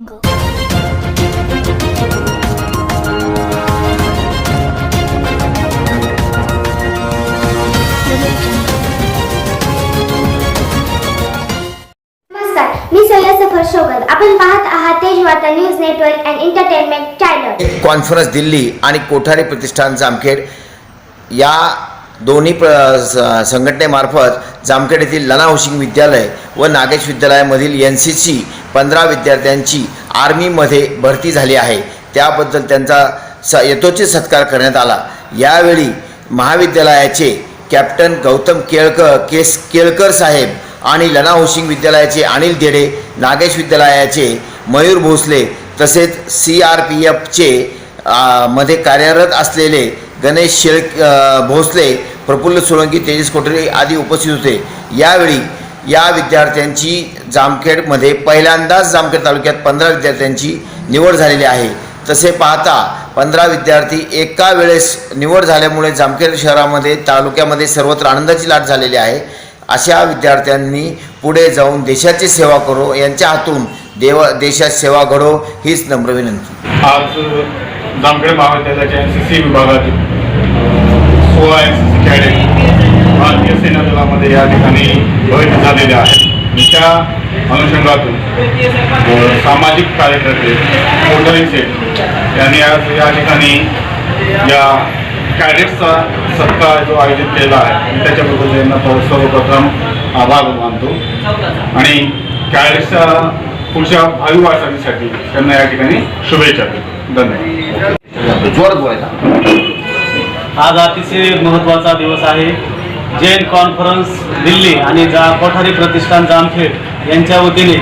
नमस्कार मी सय्यद सफर शोगल आपण पाहत आहात Tej Varta news network and entertainment channel. Conference Delhi आणि कोठारी प्रतिष्ठान जामखेड या दोन्ही प्र संघटनेमार्फत जामखेड येथील लना हाऊसिंग विद्यालय व नागेश विद्यालयामधील एन सी सी पंधरा विद्यार्थ्यांची आर्मीमध्ये भरती झाली आहे. त्याबद्दल त्यांचा स यथोचित सत्कार करण्यात आला. यावेळी महाविद्यालयाचे कॅप्टन गौतम केळकर केस केळकर साहेब आणि लना हाऊसिंग विद्यालयाचे अनिल धेडे नागेश विद्यालयाचे मयूर भोसले तसेच सी आर पी एफचे मध्ये कार्यरत असलेले गणेश शेळ भोसले प्रफुल्ल सोळंकी तेजस कोठरे आदी उपस्थित होते. यावेळी या विद्यार्थ्यांची जामखेडमध्ये पहिल्यांदाच जामखेड तालुक्यात पंधरा विद्यार्थ्यांची निवड झालेली आहे. तसे पाहता पंधरा विद्यार्थी एका वेळेस निवड झाल्यामुळे जामखेड शहरामध्ये तालुक्यामध्ये सर्वत्र आनंदाची लाट झालेली आहे. अशा विद्यार्थ्यांनी पुढे जाऊन देशाची सेवा करो यांच्या हातून देव देशात सेवा घडो हीच नम्र विनंती. आज जामखेड महाविद्यालयाच्या एन सी सी विभागातील सोळा एन सी भारतीय सेना दलामध्ये या ठिकाणी भरती झालेले आहेत. आणि त्या अनुषंगातून सामाजिक कार्यकर्ते कोठारी सेठ यांनी आज या ठिकाणी या कॅडेट्सचा सत्कार जो आयोजित केला आहे आणि त्याच्याबद्दल त्यांना सर्वप्रथम आभार मानतो. आणि कॅडेट्सच्या पुढच्या भावी त्यांना या ठिकाणी शुभेच्छा देतो. धन्यवाद. जोरात बोलायचा. आज अतिशय महत्त्वाचा दिवस आहे. जैन कॉन्फरन्स दिल्ली आणि जा कोठारी प्रतिष्ठान जामखेड यांच्या वतीने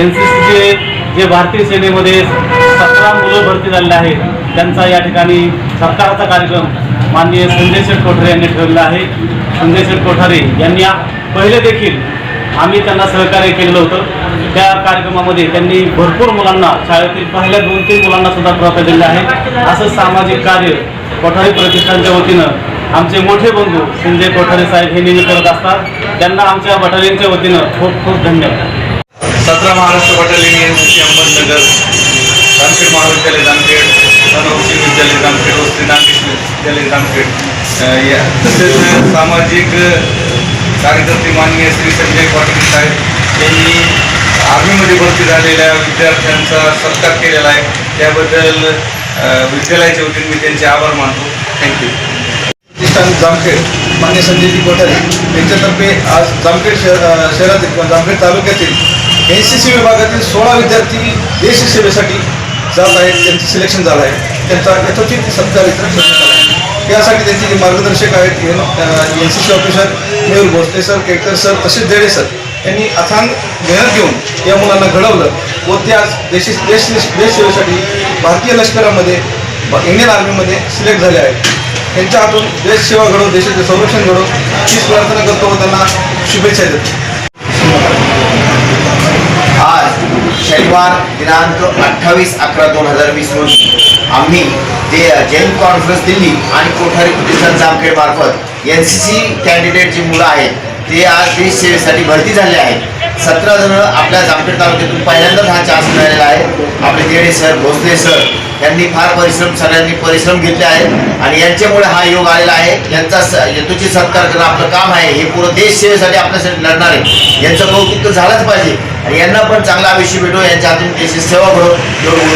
एन सी सीचे जे भारतीय सेनेमध्ये सतरा मुलं भरती झालेले आहेत त्यांचा या ठिकाणी सत्काराचा कार्यक्रम माननीय संजय शेठ कोठारे यांनी ठेवलेला आहे. संजय शेठ कोठारे यांनी पहिले देखील आम्ही त्यांना सहकार्य केलेलं होतं. त्या कार्यक्रमामध्ये त्यांनी भरपूर मुलांना शाळेतील पहिल्या दोन तीन मुलांना सुद्धा प्राप्त दिले आहे. असं सामाजिक कार्य कोठारी प्रतिष्ठानच्या वतीनं आमचे मोठे बंधू संजय कोठारे साहेब हे नेहमी करत असतात. त्यांना आमच्या बटालियनच्या वतीनं खूप खूप धन्यवाद. सतरा Maharashtra battalion N C Ahmednagar Jamkhed महाविद्यालय जामखेड अनौषी विद्यालय जामखेड वस्ती श्री विद्यालय जामखेड या तसेच सामाजिक कार्यकर्ते माननीय श्री संजय पाटील साहेब यांनी आर्मीमध्ये भरती झालेल्या विद्यार्थ्यांचा सत्कार केलेला आहे. त्याबद्दल विद्यालयाच्या वतीने मी त्यांचे आभार मानतो. थँक्यू प्रतिष्ठान जामखेड मान्य संजयजी कोठारी यांच्यातर्फे आज जामखेड शहर शहरातील किंवा जामखेड तालुक्यातील एन सी सी विभागातील सोळा विद्यार्थी देशसेवेसाठी जात आहेत त्यांचं सिलेक्शन झालं आहे. त्यांचा यथोचित सत्कार इतर आला आहे. त्यासाठी त्यांचे जे मार्गदर्शक आहेत N C C officer Mehul Bhosale sir Kelkar sir तसेच देडे सर त्यांनी अथांग मेहनत घेऊन या मुलांना घडवलं व ते आज देश देश देशसेवेसाठी भारतीय लष्करामध्ये इंडियन आर्मीमध्ये सिलेक्ट झाले आहेत. त्यांच्या हातून देश सेवा देशाचे संरक्षण घडवून हीच प्रार्थना करतो व त्यांना शुभेच्छा देतो. आज शनिवार दिनांक अठ्ठावीस अकरा दोन हजार वीस रोजी आम्ही जे जैन कॉन्फरन्स दिल्ली आणि कोठारी प्रतिष्ठान जामखेड मार्फत एन सी सी कॅन्डिडेट जी मुलं आहेत ते आज देश सेवेसाठी भरती झाले आहेत. सतरा जण आपल्या जामखेड तालुक्यातून पहिल्यांदाच हा चान्स मिळालेला आहे. आपले देडे सर भोसले सर यांनी फार परिश्रम सगळ्यांनी परिश्रम घेतले आहेत. आणि यांच्यामुळे हा योग आलेला आहे. यांचा स- सत्कार करणं आपलं काम आहे. हे पूर्ण देश सेवेसाठी आपल्यासाठी लढणार आहे. यांचं कौतुक तर झालंच पाहिजे. आणि यांना पण चांगलं आयुष्य भेटो. यांच्या हातून देशाची सेवा करून एवढं